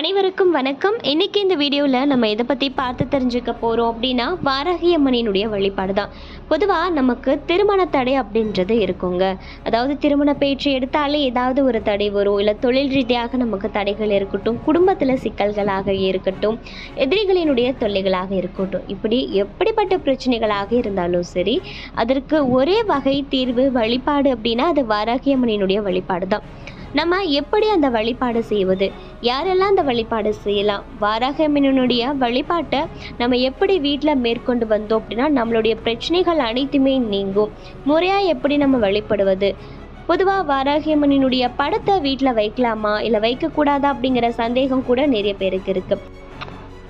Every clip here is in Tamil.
அனைவருக்கும் வணக்கம். இன்றைக்கி இந்த வீடியோவில் நம்ம எதை பற்றி பார்த்து தெரிஞ்சுக்க போகிறோம் அப்படின்னா வாரகியம்மனினுடைய வழிபாடு தான். பொதுவாக நமக்கு திருமண தடை அப்படின்றது இருக்குங்க. அதாவது திருமண பேச்சு எடுத்தாலே ஏதாவது ஒரு தடை வரும். இல்லை தொழில் ரீதியாக நமக்கு தடைகள் இருக்கட்டும் குடும்பத்தில் சிக்கல்களாக இருக்கட்டும் எதிரிகளினுடைய தொல்லைகளாக இருக்கட்டும். இப்படி எப்படிப்பட்ட பிரச்சனைகளாக இருந்தாலும் சரி அதற்கு ஒரே வகை தீர்வு வழிபாடு அப்படின்னா அது வாரகியம்மனினுடைய வழிபாடு தான். நம்ம எப்படி அந்த வழிபாடு செய்வது? யாரெல்லாம் அந்த வழிபாடு செய்யலாம்? வாராகம்மனுடைய வழிபாட்டை நம்ம எப்படி வீட்டில் மேற்கொண்டு வந்தோம் அப்படின்னா நம்மளுடைய பிரச்சனைகள் அனைத்துமே நீங்கும். முறையாக எப்படி நம்ம வழிபடுவது? பொதுவாக வாராகியம்மனினுடைய படத்தை வீட்டில் வைக்கலாமா? இல்லை வைக்கக்கூடாதா அப்படிங்கிற சந்தேகம் கூட நிறைய பேருக்கு இருக்குது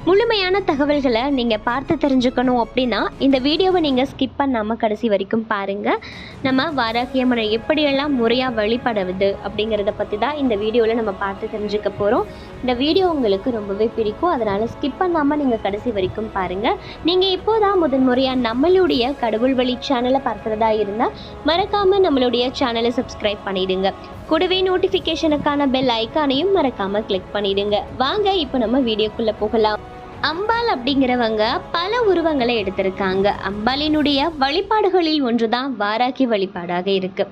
முழுமையான தகவல்களை நீங்கள் பார்த்து தெரிஞ்சுக்கணும் அப்படின்னா இந்த வீடியோவை நீங்கள் ஸ்கிப் பண்ணாமல் கடைசி வரைக்கும் பாருங்கள் நம்ம வாராகியம்மனை எப்படியெல்லாம் முறையாக வழிபடுவது அப்படிங்கிறத பற்றி தான் இந்த வீடியோவில் நம்ம பார்த்து தெரிஞ்சுக்க போகிறோம் இந்த வீடியோ உங்களுக்கு ரொம்பவே பிடிக்கும். அதனால் ஸ்கிப் பண்ணாமல் நீங்கள் கடைசி வரைக்கும் பாருங்கள் நீங்கள் இப்போதான் முதன் முறையாக நம்மளுடைய கடவுள் வழி சேனலை பார்க்குறதா இருந்தால் மறக்காமல் நம்மளுடைய சேனலை சப்ஸ்கிரைப் பண்ணிடுங்க. கூடவே நோட்டிஃபிகேஷனுக்கான பெல் ஐக்கானையும் மறக்காமல் கிளிக் பண்ணிடுங்க. வாங்க இப்போ நம்ம வீடியோக்குள்ளே போகலாம். அம்பாள் அப்படிங்கிறவங்க பல உருவங்களை எடுத்திருக்காங்க. அம்பாளினுடைய வழிபாடுகளில் ஒன்றுதான் வாராகி வழிபாடாக இருக்கு.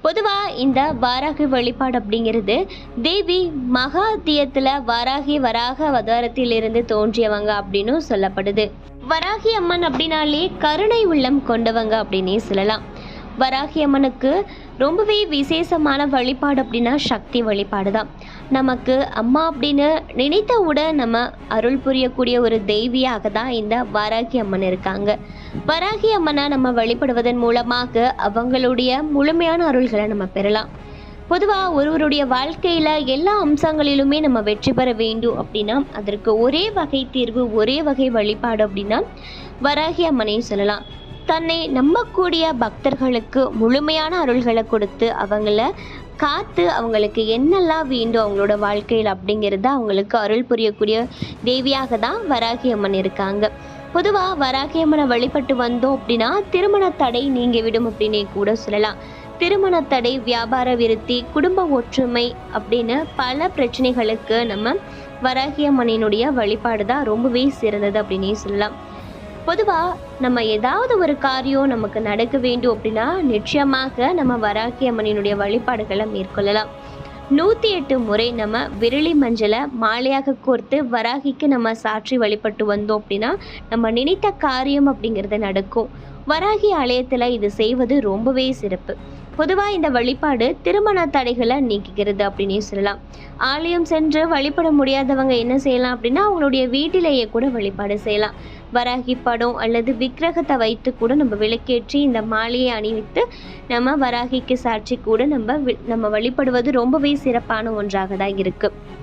பொதுவாக இந்த வாராகி வழிபாடு அப்படிங்கிறது தேவி மகாத்தியத்தில் வாராகி வராக அவதாரத்திலிருந்து தோன்றியவங்க அப்படின்னு சொல்லப்படுது. வராகி அம்மன் அப்படின்னாலே கருணை உள்ளம் கொண்டவங்க அப்படின்னே சொல்லலாம். வராகி அம்மனுக்கு ரொம்பவே விசேஷமான வழிபாடு அப்படின்னா சக்தி வழிபாடு தான். நமக்கு அம்மா அப்படின்னு நினைத்தவுடன் நம்ம அருள் புரியக்கூடிய ஒரு தெய்வியாக தான் இந்த வராகி அம்மன் இருக்காங்க. வராகி அம்மனை நம்ம வழிபடுவதன் மூலமாக அவங்களுடைய முழுமையான அருள்களை நம்ம பெறலாம். பொதுவாக ஒருவருடைய வாழ்க்கையில் எல்லா அம்சங்களிலுமே நம்ம வெற்றி பெற வேண்டும் அப்படின்னா அதற்கு ஒரே வகை தீர்வு ஒரே வகை வழிபாடு அப்படின்னா வராகி அம்மனை சொல்லலாம். தன்னை நம்பக்கூடிய பக்தர்களுக்கு முழுமையான அருள்களை கொடுத்து அவங்கள காத்து அவங்களுக்கு என்னெல்லாம் வேண்டும் அவங்களோட வாழ்க்கையில் அப்படிங்கிறத அவங்களுக்கு அருள் புரியக்கூடிய தேவியாக தான் வராகி அம்மன் இருக்காங்க. பொதுவாக வராகி அம்மனை வழிபட்டு வந்தோம் அப்படின்னா திருமண தடை நீங்கி விடும் அப்படின்னே கூட சொல்லலாம். திருமண தடை வியாபார விருத்தி குடும்ப ஒற்றுமை அப்படின்னு பல பிரச்சனைகளுக்கு நம்ம வராகி அம்மனினுடைய வழிபாடு தான் ரொம்பவே சிறந்தது அப்படின்னே சொல்லலாம். பொதுவாக நம்ம ஏதாவது ஒரு காரியம் நமக்கு நடக்க வேண்டும் அப்படின்னா நிச்சயமாக நம்ம வராகி அம்மனினுடைய வழிபாடுகளை மேற்கொள்ளலாம். நூற்றி எட்டு முறை நம்ம விரலி மஞ்சளை மாலையாக கோர்த்து வராகிக்கு நம்ம சாற்றி வழிபட்டு வந்தோம் அப்படின்னா நம்ம நினைத்த காரியம் அப்படிங்கிறது நடக்கும். வராகி ஆலயத்தில் இது செய்வது ரொம்பவே சிறப்பு. பொதுவாக இந்த வழிபாடு திருமண தடைகளை நீக்குகிறது அப்படின்னே சொல்லலாம். ஆலயம் சென்று வழிபட முடியாதவங்க என்ன செய்யலாம் அப்படின்னா அவங்களுடைய வீட்டிலேயே கூட வழிபாடு செய்யலாம். வராகி படம் அல்லது விக்கிரகத்தை வைத்து கூட நம்ம விளக்கேற்றி இந்த மாலையை அணிவித்து நம்ம வராகிக்கு சாட்சி கூட நம்ம வி- நம்ம வழிபடுவது ரொம்பவே சிறப்பான ஒன்றாக தான் இருக்குது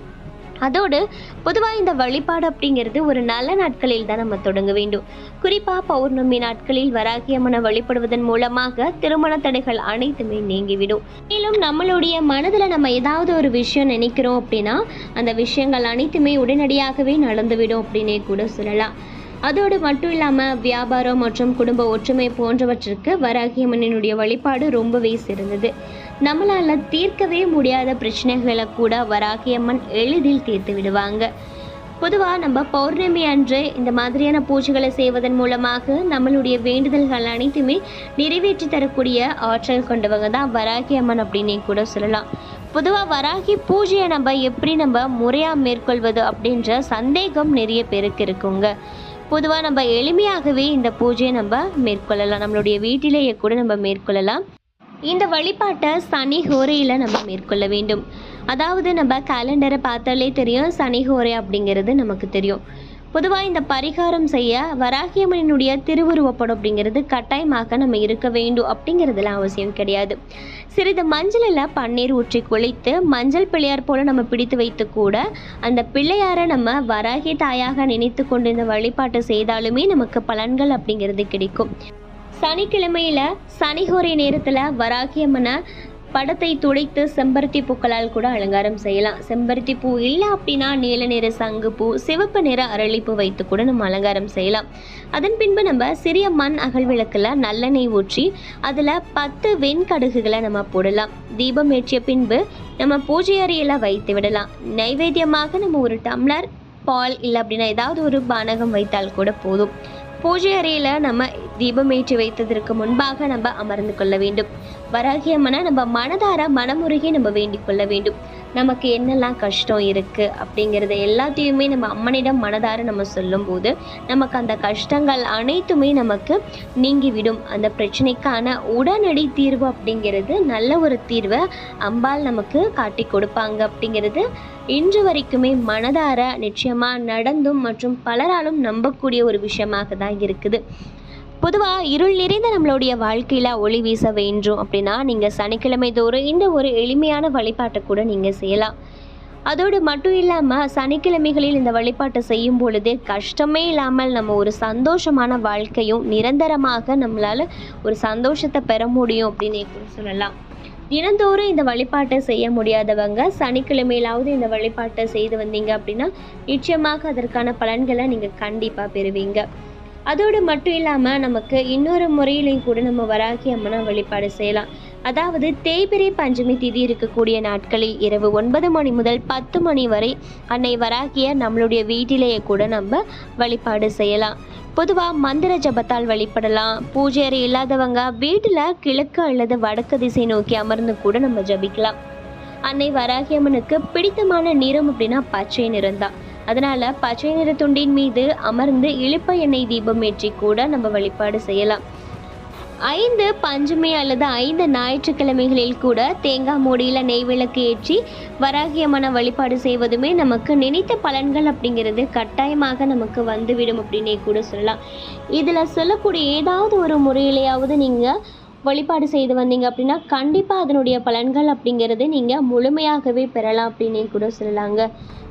அதோடு பொதுவாக இந்த வழிபாடு அப்படிங்கிறது ஒரு நல்ல நாட்களில் தான் நம்ம தொடங்க வேண்டும். குறிப்பாக பௌர்ணமி நாட்களில் வராகி அம்மனை வழிபடுவதன் மூலமாக திருமண தடைகள் அனைத்துமே நீங்கிவிடும். மேலும் நம்மளுடைய மனதில் நம்ம ஏதாவது ஒரு விஷயம் நினைக்கிறோம் அப்படின்னா அந்த விஷயங்கள் அனைத்துமே உடனடியாகவே நடந்துவிடும் அப்படின்னே கூட சொல்லலாம். அதோடு மட்டும் இல்லாமல் வியாபாரம் மற்றும் குடும்ப ஒற்றுமை போன்றவற்றிற்கு வராகியம்மனினுடைய வழிபாடு ரொம்பவே சிறந்தது. நம்மளால் தீர்க்கவே முடியாத பிரச்சனைகளை கூட வராகியம்மன் எளிதில் தீர்த்து விடுவாங்க. பொதுவாக நம்ம பௌர்ணமி அன்று இந்த மாதிரியான பூஜைகளை செய்வதன் மூலமாக நம்மளுடைய வேண்டுதல்கள் அனைத்துமே நிறைவேற்றி தரக்கூடிய ஆற்றல் கொண்டவங்க தான் வராகி அம்மன் அப்படின்னே கூட சொல்லலாம். பொதுவாக வராகி பூஜையை நம்ம எப்படி நம்ம முறையாக மேற்கொள்வது அப்படின்ற சந்தேகம் நிறைய பேருக்கு இருக்குங்க. பொதுவாக நம்ம எளிமையாகவே இந்த பூஜையை நம்ம மேற்கொள்ளலாம். நம்மளுடைய வீட்டிலேயே கூட நம்ம மேற்கொள்ளலாம். இந்த வழிபாட்டை சனி ஹோரையில் நம்ம மேற்கொள்ள வேண்டும். அதாவது நம்ம கேலண்டரை பார்த்தாலே தெரியும் சனி ஹோரை அப்படிங்கிறது நமக்கு தெரியும். பொதுவாக இந்த பரிகாரம் செய்ய வராகியம்மனுடைய திருவுருவப்படம் அப்படிங்கிறது கட்டாயமாக நம்ம இருக்க வேண்டும் அப்படிங்கிறதுலாம் அவசியம் கிடையாது. சிறிது மஞ்சளில் பன்னீர் ஊற்றி குளித்து மஞ்சள் பிள்ளையார் போல நம்ம பிடித்து வைத்து கூட அந்த பிள்ளையாரை நம்ம வராகி தாயாக நினைத்து கொண்டு இந்த வழிபாட்டை செய்தாலுமே நமக்கு பலன்கள் அப்படிங்கிறது கிடைக்கும். சனிக்கிழமையில சனிஹோரை நேரத்தில் வராகியம்மனை படத்தை துடைத்து செம்பருத்தி பூக்களால் கூட அலங்காரம் செய்யலாம். செம்பருத்தி பூ இல்லை அப்படின்னா நீல நிற சங்குப்பூ சிவப்பு நிற அரளிப்பூ வைத்து கூட நம்ம அலங்காரம் செய்யலாம். அதன் பின்பு நம்ம சிறிய மண் அகல் விளக்கில் நல்லெண்ணெய் ஊற்றி அதில் பத்து வெண்கடுகுகளை நம்ம போடலாம். தீபம் ஏற்றிய பின்பு நம்ம பூஜை அறையில் வைத்து விடலாம். நைவேத்தியமாக நம்ம ஒரு டம்ளர் பால் இல்லை அப்படின்னா ஏதாவது ஒரு பானகம் வைத்தால் கூட போதும். பூஜை அறையில் நம்ம தீபம் ஏற்றி வைத்ததற்கு முன்பாக நம்ம அமர்ந்து கொள்ள வேண்டும். வராகியம்மனை நம்ம மனதார மனமுருகி நம்ம வேண்டிக் கொள்ள வேண்டும். நமக்கு என்னெல்லாம் கஷ்டம் இருக்குது அப்படிங்கிறத எல்லாத்தையுமே நம்ம அம்மனிடம் மனதார நம்ம சொல்லும்போது நமக்கு அந்த கஷ்டங்கள் அனைத்துமே நமக்கு நீங்கிவிடும். அந்த பிரச்சனைக்கான உடனடி தீர்வு அப்படிங்கிறது நல்ல ஒரு தீர்வை அம்பாள் நமக்கு காட்டி கொடுப்பாங்க அப்படிங்கிறது இன்று வரைக்குமே மனதார நிச்சயமாக நடந்தும் மற்றும் பலராலும் நம்பக்கூடிய ஒரு விஷயமாக தான் இருக்குது. பொதுவாக இருள் நிறைந்த நம்மளுடைய வாழ்க்கையில் ஒளி வீச வேண்டும் அப்படின்னா நீங்கள் சனிக்கிழமை தோறும் இந்த ஒரு எளிமையான வழிபாட்டை கூட நீங்கள் செய்யலாம். அதோடு மட்டும் இல்லாமல் சனிக்கிழமைகளில் இந்த வழிபாட்டை செய்யும் பொழுது கஷ்டமே இல்லாமல் நம்ம ஒரு சந்தோஷமான வாழ்க்கையும் நிரந்தரமாக நம்மளால் ஒரு சந்தோஷத்தை பெற முடியும் அப்படின்னு சொல்லலாம். தினந்தோறும் இந்த வழிபாட்டை செய்ய முடியாதவங்க சனிக்கிழமையிலாவது இந்த வழிபாட்டை செய்து வந்தீங்க அப்படின்னா நிச்சயமாக அதற்கான பலன்களை நீங்கள் கண்டிப்பாக பெறுவீங்க. அதோடு மட்டும் இல்லாமல் நமக்கு இன்னொரு முறையிலையும் கூட நம்ம வராகி அம்மனை வழிபாடு செய்யலாம். அதாவது தேய்பிரை பஞ்சமி திதி இருக்கக்கூடிய நாட்களில் இரவு ஒன்பது மணி முதல் பத்து மணி வரை அன்னை வராகிய நம்மளுடைய வீட்டிலேயே கூட நம்ம வழிபாடு செய்யலாம். பொதுவாக மந்திர ஜபத்தால் வழிபடலாம். பூஜை அறை இல்லாதவங்க வீட்டில் கிழக்கு அல்லது வடக்கு திசை நோக்கி அமர்ந்து கூட நம்ம ஜபிக்கலாம். அன்னை வராகியம்மனுக்கு பிடித்தமான நிறம் அப்படின்னா பச்சை நிறம்தான். அதனால பச்சை நிற துண்டின் மீது அமர்ந்து இழுப்ப எண்ணெய் தீபம் ஏற்றி கூட நம்ம வழிபாடு செய்யலாம். ஐந்து பஞ்சமி அல்லது ஐந்து ஞாயிற்றுக்கிழமைகளில் கூட தேங்காய் மூடியில் நெய் விளக்கு ஏற்றி வராகியமான வழிபாடு செய்வதுமே நமக்கு நினைத்த பலன்கள் அப்படிங்கிறது கட்டாயமாக நமக்கு வந்துவிடும் அப்படின்னே கூட சொல்லலாம். இதில் சொல்லக்கூடிய ஏதாவது ஒரு முறையிலையாவது நீங்கள் வழிபாடு செய்து வந்தீங்க அப்படின்னா கண்டிப்பாக அதனுடைய பலன்கள் அப்படிங்கிறது நீங்கள் முழுமையாகவே பெறலாம் அப்படின்னே கூட சொல்லலாங்க.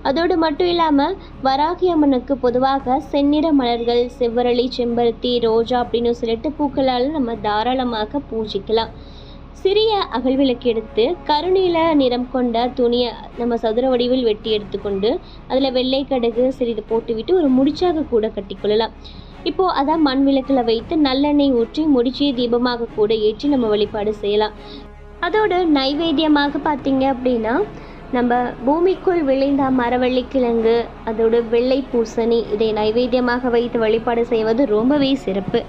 அதோடு மட்டும் இல்லாமல் வராகி அம்மனுக்கு பொதுவாக செந்நிற மலர்கள் செவ்வரளி செம்பருத்தி ரோஜா அப்படின்னு சொல்லிட்டு பூக்களால் நம்ம தாராளமாக பூஜிக்கலாம். சிறிய அகழ்விளக்கு எடுத்து கருநீல நிறம் கொண்ட துணியை நம்ம சதுர வடிவில் வெட்டி எடுத்துக்கொண்டு அதில் வெள்ளை கடுகு சிறிது போட்டுவிட்டு ஒரு முடிச்சாக கூட கட்டிக்கொள்ளலாம். இப்போது அதான் மண் விளக்கில் வைத்து நல்லெண்ணெய் ஊற்றி முடிச்சு தீபமாக கூட ஏற்றி நம்ம வழிபாடு செய்யலாம். அதோடு நைவேத்தியமாக பார்த்தீங்க அப்படின்னா நம்ம பூமிக்குள் விளைந்த மரவள்ளி கிழங்கு அதோட வெள்ளை பூசணி இதை நைவேத்தியமாக வைத்து வழிபாடு செய்வது ரொம்பவே சிறப்பு.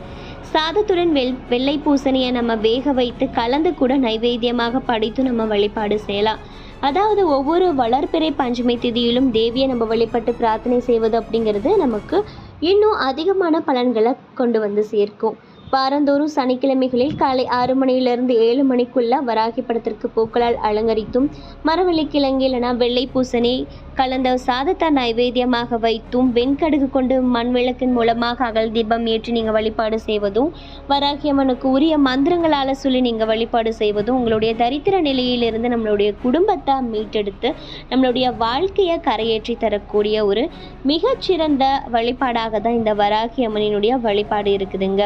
சாதத்துடன் வெள் வெள்ளை பூசணியை நம்ம வேக வைத்து கலந்து கூட நைவேத்தியமாக படைத்து நம்ம வழிபாடு செய்யலாம். அதாவது ஒவ்வொரு வளர்ப்பிறை பஞ்சமி திதியிலும் தேவியை நம்ம வழிபட்டு பிரார்த்தனை செய்வது அப்படிங்கிறது நமக்கு இன்னும் அதிகமான பலன்களை கொண்டு வந்து சேர்க்கும். வாரந்தோறும் சனிக்கிழமைகளில் காலை ஆறு மணியிலிருந்து ஏழு மணிக்குள்ள வராகி படத்திற்கு பூக்களால் அலங்கரித்தும் மரவள்ளி கிழங்கு இல்லைனா வெள்ளை பூசணி கலந்த சாதத்தை நைவேத்தியமாக வைத்தும் வெண்கடுகு கொண்டு மண் விளக்கின் மூலமாக அகல் தீபம் ஏற்றி நீங்கள் வழிபாடு செய்வதும் வராகியம்மனுக்கு உரிய மந்திரங்களால் சொல்லி நீங்கள் வழிபாடு செய்வதும் உங்களுடைய தரித்திர நிலையிலிருந்து நம்மளுடைய குடும்பத்தை மீட்டெடுத்து நம்மளுடைய வாழ்க்கையை கரையேற்றி தரக்கூடிய ஒரு மிகச்சிறந்த வழிபாடாக தான் இந்த வராகி அம்மனினுடைய வழிபாடு இருக்குதுங்க.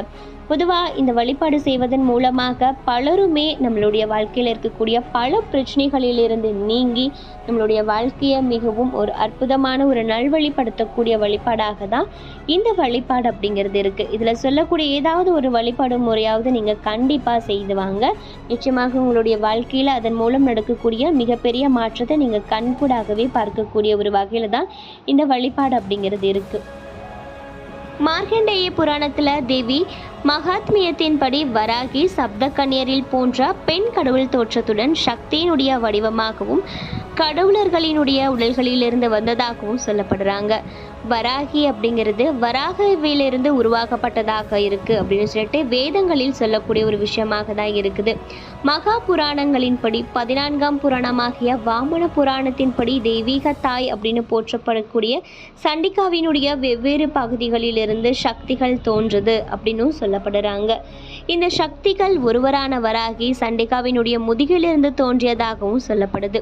பொதுவாக இந்த வழிபாடு செய்வதன் மூலமாக பலருமே நம்மளுடைய வாழ்க்கையில் இருக்கக்கூடிய பல பிரச்சனைகளிலிருந்து நீங்கி நம்மளுடைய வாழ்க்கையை மிகவும் ஒரு அற்புதமான ஒரு நல்வழிப்படுத்தக்கூடிய வழிபாடாக தான் இந்த வழிபாடு அப்படிங்கிறது இருக்குது இதில் சொல்லக்கூடிய ஏதாவது ஒரு வழிபாடு முறையாவது நீங்கள் கண்டிப்பாக செய்து வாங்க. நிச்சயமாக உங்களுடைய வாழ்க்கையில் அதன் மூலம் நடக்கக்கூடிய மிகப்பெரிய மாற்றத்தை நீங்கள் கண்கூடாகவே பார்க்கக்கூடிய ஒரு வகையில் தான் இந்த வழிபாடு அப்படிங்கிறது இருக்குது மார்க்கண்டேய புராணத்தில் தேவி மகாத்மியத்தின்படி வராகி சப்தகன்யரில் போன்ற பெண் கடவுள் தோற்றத்துடன் சக்தியினுடைய வடிவமாகவும் கடவுளர்களினுடைய உடல்களிலிருந்து வந்ததாகவும் சொல்லப்படுறாங்க. வராகி அப்படிங்கிறது வராகவிலிருந்து உருவாக்கப்பட்டதாக இருக்குது அப்படின்னு சொல்லிட்டு வேதங்களில் சொல்லக்கூடிய ஒரு விஷயமாக தான் இருக்குது. மகா புராணங்களின்படி பதினான்காம் புராணமாகிய வாமன புராணத்தின்படி தெய்வீக தாய் அப்படின்னு போற்றப்படக்கூடிய சண்டிகாவினுடைய வெவ்வேறு பகுதிகளிலிருந்து சக்திகள் தோன்றுது அப்படின்னும் சொல்லப்படுறாங்க இந்த சக்திகள் ஒருவரான வராகி சண்டிகாவினுடைய முதுகிலிருந்து தோன்றியதாகவும் சொல்லப்படுது.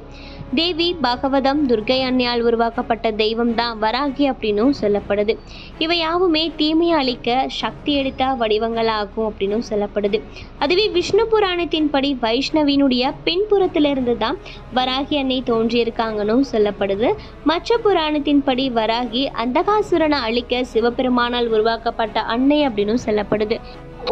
தேவி பகவதம் துர்கை அன்னையால் உருவாக்கப்பட்ட தெய்வம் தான் வராகி அப்படின்னும் சொல்லப்படுது. இவை யாவுமே தீமையை அளிக்க சக்தி எடுத்த வடிவங்களாகும் அப்படின்னும் சொல்லப்படுது. அதுவே விஷ்ணு புராணத்தின்படி வைஷ்ணவினுடைய பின்புறத்திலிருந்து தான் வராகி அன்னை தோன்றியிருக்காங்கன்னு சொல்லப்படுது. மற்ற புராணத்தின்படி வராகி அந்தகாசுரனை அழிக்க சிவபெருமானால் உருவாக்கப்பட்ட அன்னை அப்படின்னு சொல்லப்படுது.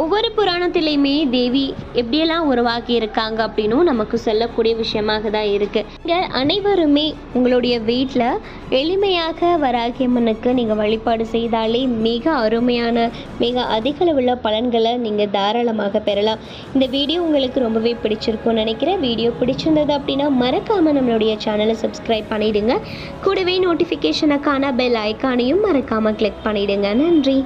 ஒவ்வொரு புராணத்திலையுமே தேவி எப்படியெல்லாம் உருவாக்கி இருக்காங்க அப்படின்னும் நமக்கு சொல்லக்கூடிய விஷயமாக தான் இருக்கு. இங்கே அனைவருமே உங்களுடைய வீட்டில் எளிமையாக வராகியம்மனுக்கு நீங்கள் வழிபாடு செய்தாலே மிக அருமையான மிக அதிக அளவுள்ள பலன்களை நீங்கள் தாராளமாக பெறலாம். இந்த வீடியோ உங்களுக்கு ரொம்பவே பிடிச்சிருக்கும்னு நினைக்கிறேன். வீடியோ பிடிச்சிருந்தது அப்படின்னா மறக்காமல் நம்மளுடைய சேனலை சப்ஸ்கிரைப் பண்ணிவிடுங்க கூடவே நோட்டிஃபிகேஷனுக்கான பெல் ஐக்கானையும் மறக்காமல் கிளிக் பண்ணிவிடுங்க நன்றி.